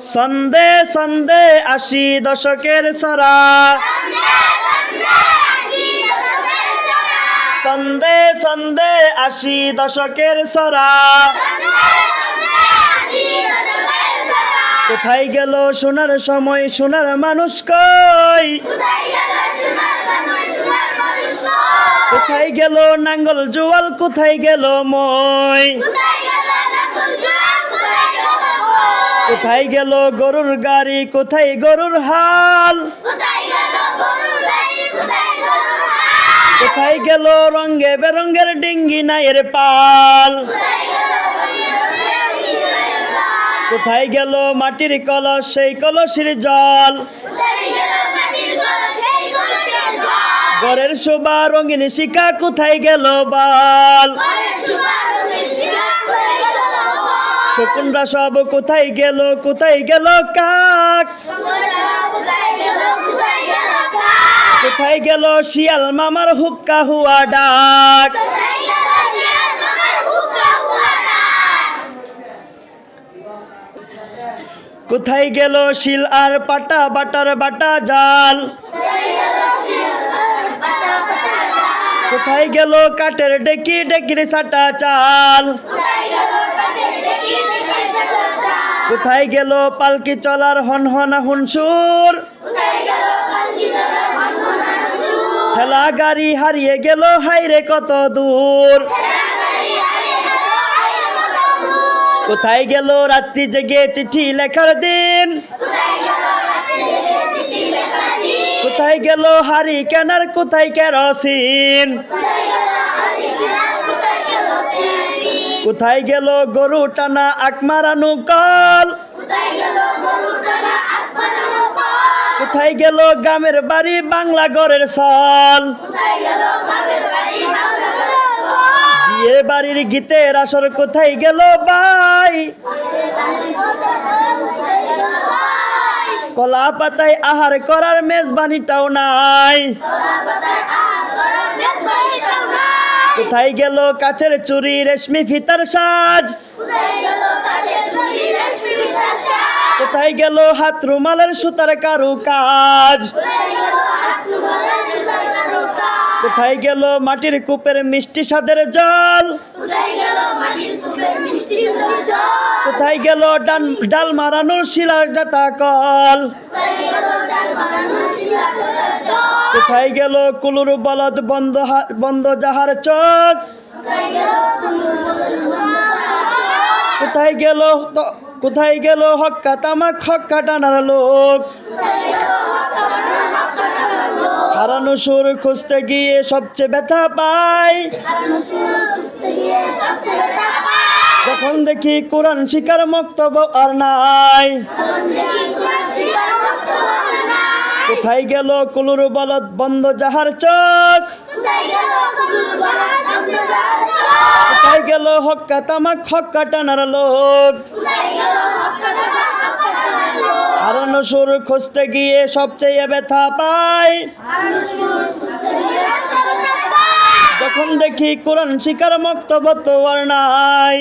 সন্দে সন্দে আশি দশকের সরা। সন্দে সন্দে আশি দশকের সরা। কোথায় গেল সোনার সময়, সোনার মানুষ কই? কোথায় গেল নাঙ্গল জোয়াল, কোথায় গেল মই? কোথায় গেল গরুর গাড়ি? কোথায় গরুর হাল? কোথায় গেল রঙ্গে বেরঙ্গের ডিঙ্গি নাইয়ের পাল? কোথায় গেল মাটির কলস সেই কলসির জল? ঘরের শোভা রঙিন শিকা কোথায় গেল বাল? শকুনরা সব কোথায় গেল কোথায় গেল কাক? কোথায় গেল শিয়াল মামার হুক্কা হুয়া ডাক? কোথায় গেল শিল আর পাটা বাটার বাটা জাল? কোথায় গেল কাঠের ডেকি ডেকির সাটা চাল? কোথায় গেল পালকি চলার হন হন হুনসুর? ঠেলা গাড়ি হারিয়ে গেল, হাইরে কত দূর? কোথায় গেল রাত্রি জেগে চিঠি লেখার দিন? কোথায় গেল হারি কেনার কোথায় কেরোসিন? কোথায় গেল গরু টানা আক মারানো কল? কোথায় গেল গ্রামের বাড়ি বাংলা ঘরের সল? বিয়ে বাড়ির গীতের আসর কোথায় গেল ভাই? কলা পাতায় আহার করার মেজবানিটাও নাই। কোথায় গেল কাচের চুরি রেশমি ফিতার সাজ? কোথায় গেল হাত রুমালের সুতার কারু কাজ কোথায় গেল মাটির কূপের মিষ্টি স্বাদের জল? কোথায় গেল ডাল মারানোর শিলার জাতা কল কোথায় গেল কুলুর বলদ বন্ধ বন্ধ যাহার চোখ? কোথায় গেল কোথায় গেল হক্কা তামাক, হক্কা টানার লোক? হারানো সুর খুঁজতে গিয়ে সবচেয়ে ব্যথা পাই যখন দেখি কোরআন শিকার মক্তব্য আর নাই। কোথায় গেল কুলুর বলদ বন্ধ যাহার চোখ? কোথায় গেল হক্কা তামাক হক্কা টানার লোক হারানো সুর খুঁজতে গিয়ে সবচেয়ে ব্যথা পাই যখন দেখি কোরআন শিকার মক্তব্য আর নাই।